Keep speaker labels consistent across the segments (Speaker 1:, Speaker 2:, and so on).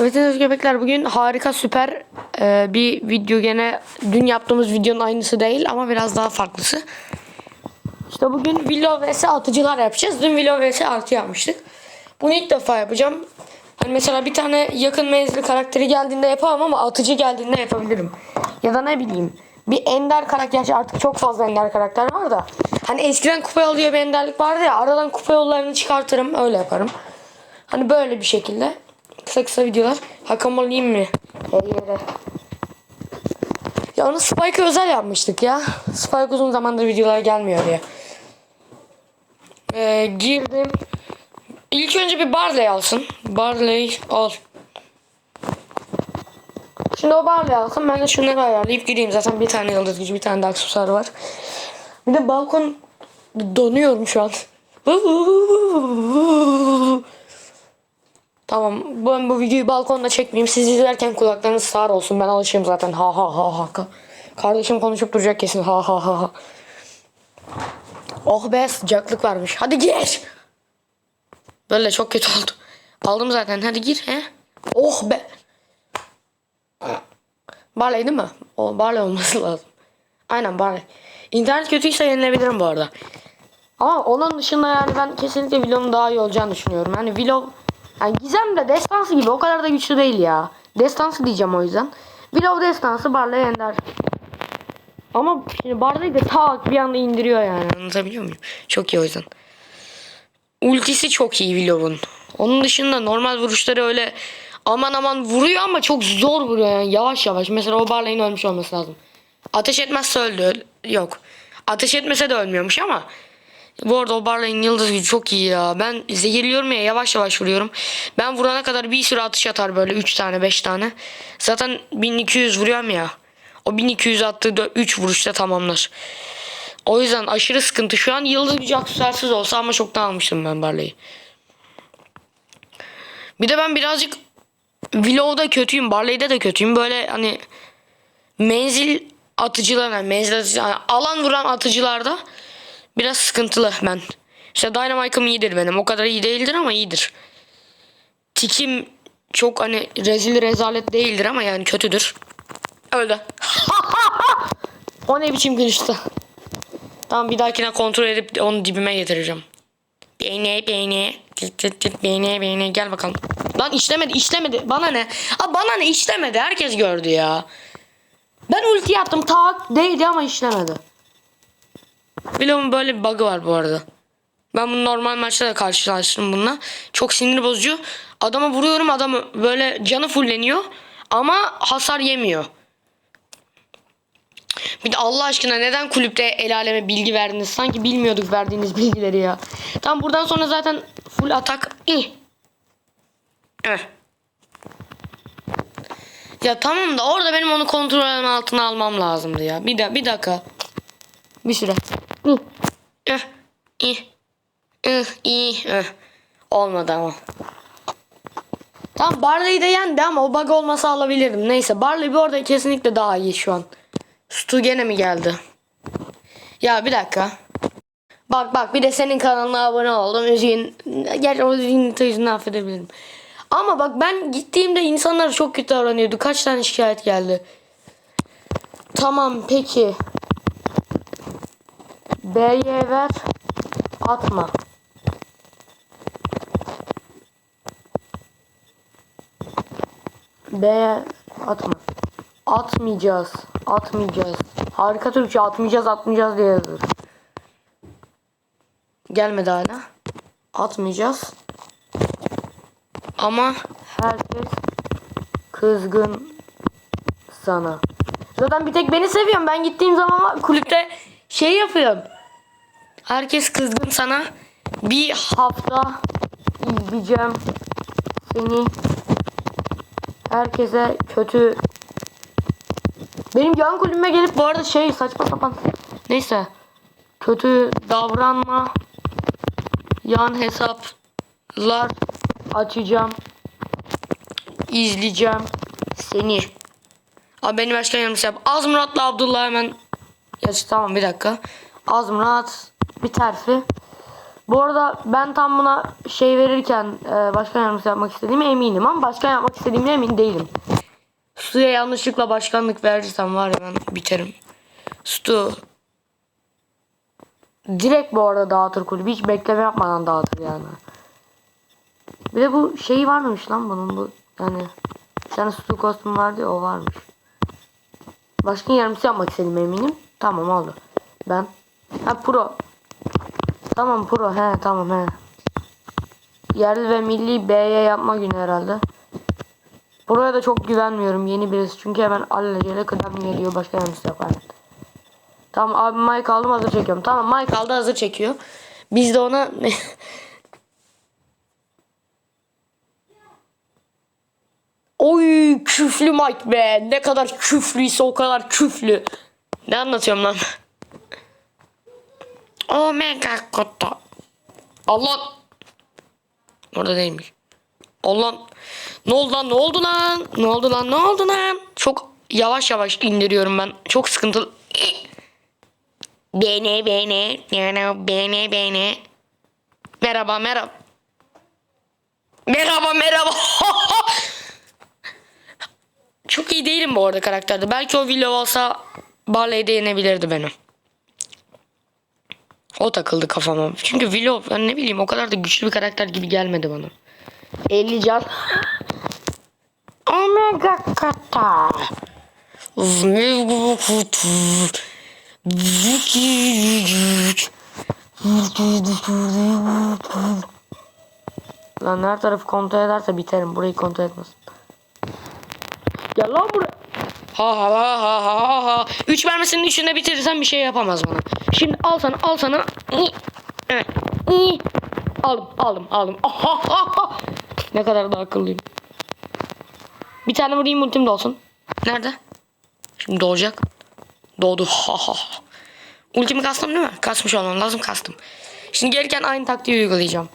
Speaker 1: Evet evet köpekler bugün harika süper e, bir video gene dün yaptığımız videonun aynısı değil ama biraz daha farklısı. İşte bugün Willow vs atıcılar yapacağız. Dün Willow vs artı yapmıştık. Bunu ilk defa yapacağım. Hani mesela bir tane yakın menzili karakteri geldiğinde yapamam ama atıcı geldiğinde yapabilirim. Ya da ne bileyim bir ender karakter gerçi artık çok fazla ender karakter var da. Hani eskiden kupa yol diye bir enderlik vardı ya aradan kupa yollarını çıkartırım öyle yaparım. Hani böyle bir şekilde kısa kısa videolar. Hakan olayım mı? Her yere. Ya onu Spike'ı özel yapmıştık ya. Spike uzun zamandır videolara gelmiyor diye. Ee, girdim. İlk önce bir Barley alsın. Barley al. Şimdi o Barley alsın. Ben de şunları ayarlayıp gireyim. Zaten bir tane yıldız gücü, bir tane de aksesuar var. Bir de balkon donuyorum şu an. Tamam. Ben bu videoyu balkonda çekmeyeyim. Siz izlerken kulaklarınız sağır olsun. Ben alışayım zaten. Ha ha ha ha. Kardeşim konuşup duracak kesin. Ha ha ha ha. Oh be sıcaklık varmış. Hadi gir. Böyle çok kötü oldu. Aldım zaten. Hadi gir he. Oh be. Barley değil mi? O Barley olması lazım. Aynen Barley. İnternet kötüyse yenilebilirim bu arada. Ama onun dışında yani ben kesinlikle Willow'un daha iyi olacağını düşünüyorum. Yani Willow yani Gizem de destansı gibi o kadar da güçlü değil ya. Destansı diyeceğim o yüzden. Willow destansı Barley ender. Ama şimdi Barley de tak bir anda indiriyor yani. Anlatabiliyor muyum? Çok iyi o yüzden. Ultisi çok iyi Willow'un. Onun dışında normal vuruşları öyle aman aman vuruyor ama çok zor vuruyor yani yavaş yavaş. Mesela o Barley'in ölmüş olması lazım. Ateş etmezse öldü. öl- Yok. Ateş etmese de ölmüyormuş ama bu arada o Barley'in yıldız gücü çok iyi ya. Ben zehirliyorum ya yavaş yavaş vuruyorum. Ben vurana kadar bir sürü atış atar böyle 3 tane 5 tane. Zaten 1200 vuruyorum ya. O 1200 attığı 3 vuruşta tamamlar. O yüzden aşırı sıkıntı. Şu an yıldız gücü aksesuarsız olsa ama çoktan almıştım ben Barley'i. Bir de ben birazcık Willow'da kötüyüm. Barley'de de kötüyüm. Böyle hani menzil atıcılar yani menzil atıcı, yani alan vuran atıcılarda biraz sıkıntılı ben. İşte Dynamite'ım iyidir benim. O kadar iyi değildir ama iyidir. Tikim çok hani rezil rezalet değildir ama yani kötüdür. Öldü. o ne biçim gülüştü. Tamam bir dahakine kontrol edip onu dibime getireceğim. Beyne beyne. Tıt tıt tıt beyne beyne. Gel bakalım. Lan işlemedi işlemedi. Bana ne? Aa, bana ne işlemedi. Herkes gördü ya. Ben ulti yaptım. Tak değdi ama işlemedi. Willow'un böyle bir bug'ı var bu arada. Ben bunu normal maçta da karşılaştım bununla. Çok sinir bozucu. Adama vuruyorum adam böyle canı fulleniyor. Ama hasar yemiyor. Bir de Allah aşkına neden kulüpte el aleme bilgi verdiniz? Sanki bilmiyorduk verdiğiniz bilgileri ya. Tam buradan sonra zaten full atak. İh. Eh. Ya tamam da orada benim onu kontrolüm altına almam lazımdı ya. Bir de bir dakika. Bir süre. İh. Eh. İh. İh. İh. Olmadı ama. Tamam Barley'i de yendi ama o bug olmasa alabilirdim. Neyse Barley bir orada kesinlikle daha iyi şu an. Stu gene mi geldi? Ya bir dakika. Bak bak bir de senin kanalına abone oldum. Üzgün. Gerçi o üzgün yüzünden affedebilirim. Ama bak ben gittiğimde insanlar çok kötü davranıyordu. Kaç tane şikayet geldi. Tamam peki. B'ye ver. Atma. B'ye atma. Atmayacağız. Atmayacağız. Harika Türkçe atmayacağız atmayacağız diye yazılır. Gelmedi hala. Atmayacağız. Ama herkes kızgın sana. Zaten bir tek beni seviyorum. Ben gittiğim zaman kulüpte şey yapıyorum. Herkes kızgın sana. Bir hafta izleyeceğim seni. Herkese kötü benim yan kulübüme gelip bu arada şey saçma sapan neyse kötü davranma yan hesaplar açacağım izleyeceğim seni. Abi beni başka yanlış yap. Azmurat'la Abdullah hemen ya tamam bir dakika. Azmurat bir terfi. Bu arada ben tam buna şey verirken e, başkan yardımcısı yapmak istediğime eminim ama başkan yapmak istediğime emin değilim. Stu'ya yanlışlıkla başkanlık verirsem var ya ben biterim. Stu direkt bu arada dağıtır kulübü. Hiç bekleme yapmadan dağıtır yani. Bir de bu şeyi varmış lan bunun bu yani bir tane Stu kostüm vardı ya o varmış. Başkan yardımcısı yapmak istedim eminim. Tamam oldu. Ben ha pro. Tamam pro he tamam he. Yerli ve milli B'ye yapma günü herhalde. Buraya da çok güvenmiyorum yeni birisi çünkü hemen alelacele kıdem geliyor başka yardımcısı yapar. Tamam abi mic aldım hazır çekiyorum. Tamam mic aldı hazır çekiyor. Biz de ona Oy küflü mic be. Ne kadar küflüyse o kadar küflü. Ne anlatıyorum lan? Omega kota. Allah. Orada değilmiş. Allah. Ne oldu lan? Ne oldu lan? Ne oldu lan? Ne oldu lan? Çok yavaş yavaş indiriyorum ben. Çok sıkıntılı. Beni beni. Yani beni beni. Merhaba merhaba. Merhaba merhaba. Çok iyi değilim bu arada karakterde. Belki o Willow olsa Barley'de yenebilirdi beni. O takıldı kafama. Çünkü Willow ben ne bileyim o kadar da güçlü bir karakter gibi gelmedi bana. 50 can. Omega kata. Lan her tarafı kontrol ederse biterim. Burayı kontrol etmesin. Gel lan buraya. Ha ha ha ha ha ha ha. Üç mermisinin üçünde bitirirsen bir şey yapamaz bana. Şimdi al sana al sana. Evet. Aldım aldım aldım. Ne kadar da akıllıyım. Bir tane vurayım ultim de olsun. Nerede? Şimdi doğacak. Doğdu. Ha ha. Ultimi kastım değil mi? Kasmış olmam lazım kastım. Şimdi gelirken aynı taktiği uygulayacağım.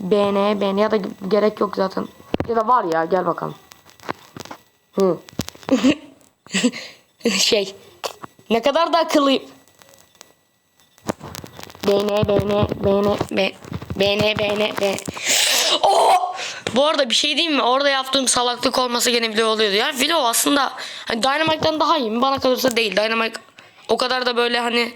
Speaker 1: BN, BN ya da gerek yok zaten. Ya da var ya gel bakalım. Hı. şey. Ne kadar da akıllıyım. BN, BN, BN, BN, BN, BN, BN. Oh! Bu arada bir şey diyeyim mi? Orada yaptığım salaklık olmasa gene video oluyordu. Yani video aslında hani Dynamite'den daha iyi mi? Bana kalırsa değil. Dynamite o kadar da böyle hani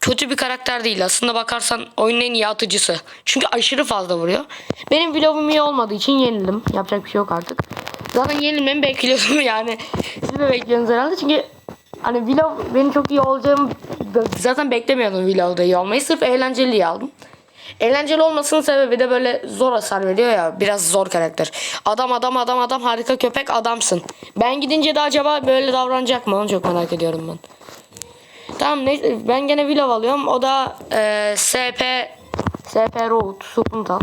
Speaker 1: kötü bir karakter değil. Aslında bakarsan oyunun en iyi atıcısı. Çünkü aşırı fazla vuruyor. Benim vlogum iyi olmadığı için yenildim. Yapacak bir şey yok artık. Zaten yenilmemi bekliyordum yani. Siz de bekliyorsunuz herhalde çünkü hani vlog benim çok iyi olacağımı zaten beklemiyordum vlogda iyi olmayı. Sırf eğlenceli aldım. Eğlenceli olmasının sebebi de böyle zor hasar veriyor ya. Biraz zor karakter. Adam adam adam adam harika köpek adamsın. Ben gidince de acaba böyle davranacak mı? Onu çok merak ediyorum ben. Tamam neyse ben gene vlog alıyorum. O da e, SP SP Road Supuntal.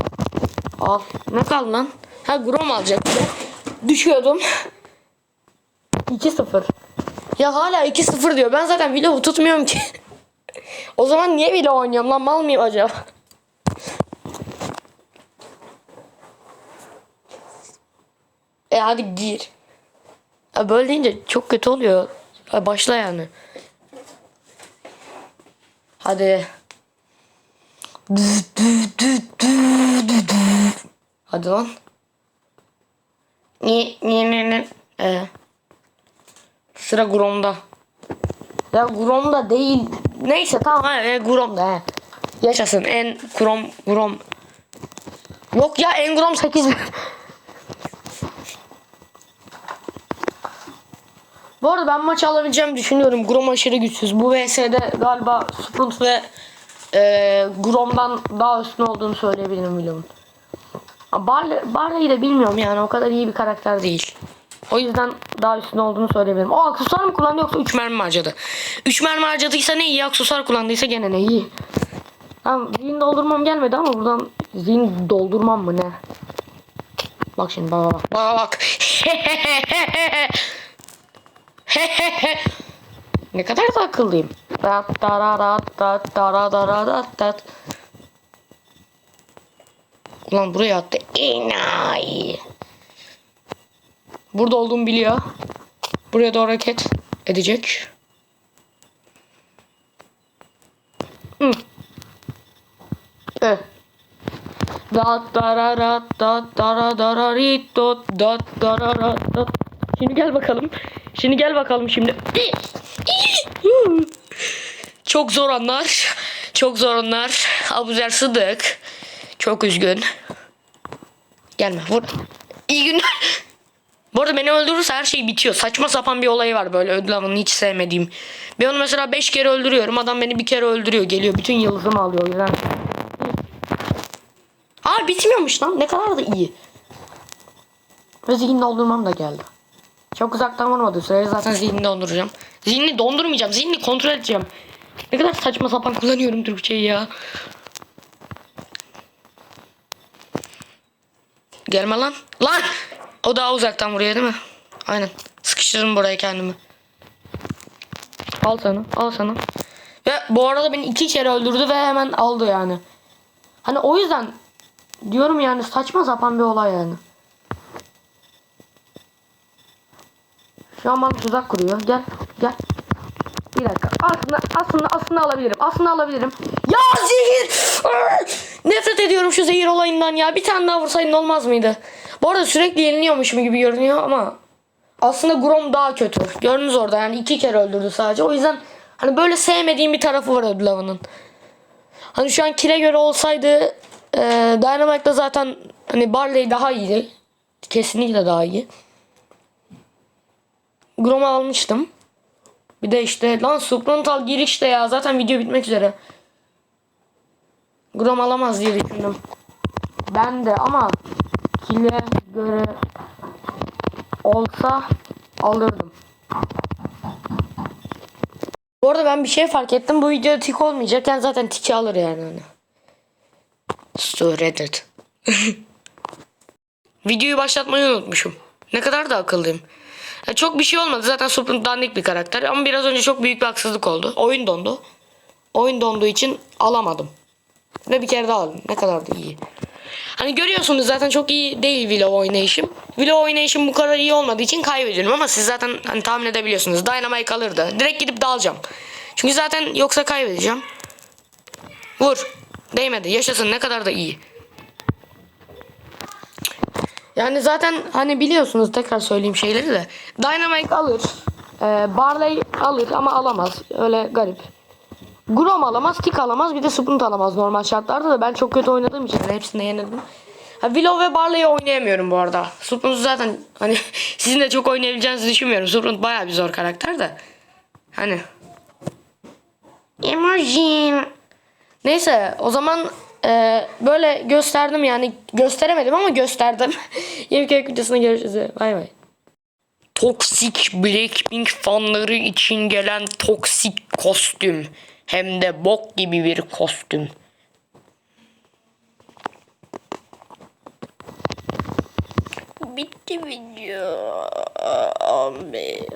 Speaker 1: Al. Ne kaldı lan? Ha Grom alacak. Düşüyordum. 2-0. Ya hala 2-0 diyor. Ben zaten vlog tutmuyorum ki. o zaman niye vlog oynuyorum lan? Mal mıyım acaba? E hadi gir. Ya böyle deyince çok kötü oluyor. Ha, başla yani. Hadi. Hadi lan. Ni ni ni ni. Ee. Sıra Grom'da. Ya Grom'da değil. Neyse tamam ha e, Grom'da he. Yaşasın en Grom Grom. Yok ya en Grom 8. Bu arada ben maç alabileceğimi düşünüyorum. Grom aşırı güçsüz. Bu VS'de galiba Sprint ve e, Grom'dan daha üstün olduğunu söyleyebilirim. Barley, Barley'i de bilmiyorum yani o kadar iyi bir karakter değil. O yüzden daha üstün olduğunu söyleyebilirim. O aksesuar mı kullandı yoksa 3 mermi mi harcadı? 3 mermi harcadıysa ne iyi aksesuar kullandıysa gene ne iyi. Tamam zihin doldurmam gelmedi ama buradan zihin doldurmam mı ne? Bak şimdi bak bak bak bak. ne kadar da akıllıyım. Dat dara dat dat dara dara dat. Ulan buraya attı. Enayi. Burada olduğumu biliyor. Buraya doğru hareket edecek. Hı. Ö. Dat dararat dat dara dararit dot dat dararat dat. Şimdi gel bakalım. Şimdi gel bakalım şimdi. Çok zor anlar. Çok zor anlar. Abuzer Sıdık. Çok üzgün. Gelme vur. İyi günler. Bu arada beni öldürürse her şey bitiyor. Saçma sapan bir olayı var böyle ödül hiç sevmediğim. Ben onu mesela 5 kere öldürüyorum. Adam beni bir kere öldürüyor. Geliyor bütün yıldızımı alıyor. Yüzden. Aa bitmiyormuş lan. Ne kadar da iyi. Ve zihin doldurmam da geldi. Çok uzaktan vurmadığı sürece zaten zihnini donduracağım. Zihnini dondurmayacağım. Zihnini kontrol edeceğim. Ne kadar saçma sapan kullanıyorum Türkçeyi ya. Gelme lan. Lan! O daha uzaktan vuruyor değil mi? Aynen. Sıkıştırdım buraya kendimi. Al sana. Al sana. Ve bu arada beni iki kere öldürdü ve hemen aldı yani. Hani o yüzden diyorum yani saçma sapan bir olay yani. Şu an bana tuzak kuruyor. Gel. Gel. Bir dakika. Aslında aslında aslında alabilirim. Aslında alabilirim. Ya zehir! Nefret ediyorum şu zehir olayından ya. Bir tane daha vursaydın olmaz mıydı? Bu arada sürekli yeniliyormuşum gibi görünüyor ama aslında Grom daha kötü. Gördünüz orada yani iki kere öldürdü sadece. O yüzden hani böyle sevmediğim bir tarafı var ödül avının. Hani şu an kile göre olsaydı e, Dynamite'da zaten hani Barley daha iyiydi. Kesinlikle daha iyi. Grom'u almıştım. Bir de işte lan Suprantal girişte ya zaten video bitmek üzere. Grom alamaz diye düşündüm. Ben de ama kile göre olsa alırdım. Bu arada ben bir şey fark ettim. Bu video tik olmayacakken zaten tiki alır yani. Hani. Reddit. Videoyu başlatmayı unutmuşum. Ne kadar da akıllıyım. Ya çok bir şey olmadı. Zaten Supran dandik bir karakter. Ama biraz önce çok büyük bir haksızlık oldu. Oyun dondu. Oyun donduğu için alamadım. Ve bir kere daha aldım. Ne kadar da iyi. Hani görüyorsunuz zaten çok iyi değil Willow oynayışım. Willow oynayışım bu kadar iyi olmadığı için kaybediyorum ama siz zaten hani tahmin edebiliyorsunuz. Dynamite alırdı. Direkt gidip dalacağım. Çünkü zaten yoksa kaybedeceğim. Vur. Değmedi. Yaşasın ne kadar da iyi. Yani zaten hani biliyorsunuz tekrar söyleyeyim şeyleri de. Dynamite alır. Ee, Barley alır ama alamaz. Öyle garip. Grom alamaz, Tick alamaz, bir de Splint alamaz normal şartlarda da ben çok kötü oynadığım için hepsini yenildim. Ha, Willow ve Barley'i oynayamıyorum bu arada. Splint zaten hani sizin de çok oynayabileceğinizi düşünmüyorum. Splint bayağı bir zor karakter de. Hani. Imagine. Neyse o zaman e, böyle gösterdim yani gösteremedim ama gösterdim. Yeni bir videosuna görüşürüz. Bay bay. Toksik Blackpink fanları için gelen toksik kostüm. Hem de bok gibi bir kostüm. Bitti video. Abi.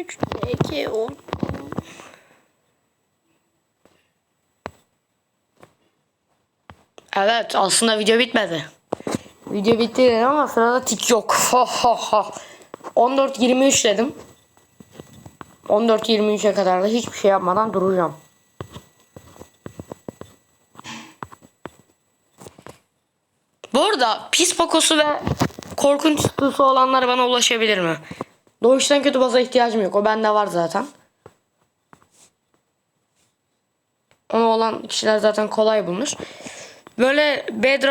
Speaker 1: 3, 2, 10. Evet aslında video bitmedi. Video bitti dedim ama sırada tik yok. Ha ha ha. 14-23 dedim. 14-23'e kadar da hiçbir şey yapmadan duracağım. Bu arada pis pokosu ve korkunç tutusu olanlar bana ulaşabilir mi? Doğuştan kötü baza ihtiyacım yok. O bende var zaten. Onu olan kişiler zaten kolay bulunur. Böyle Bad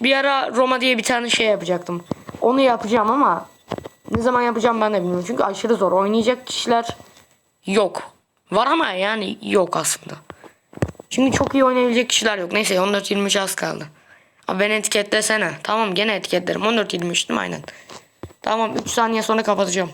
Speaker 1: bir ara Roma diye bir tane şey yapacaktım. Onu yapacağım ama ne zaman yapacağım ben de bilmiyorum. Çünkü aşırı zor. Oynayacak kişiler yok. Var ama yani yok aslında. Çünkü çok iyi oynayabilecek kişiler yok. Neyse 14-23 az kaldı. Abi ben etiketlesene. Tamam gene etiketlerim. 14-23 değil mi aynen. Tamam 3 saniye sonra kapatacağım.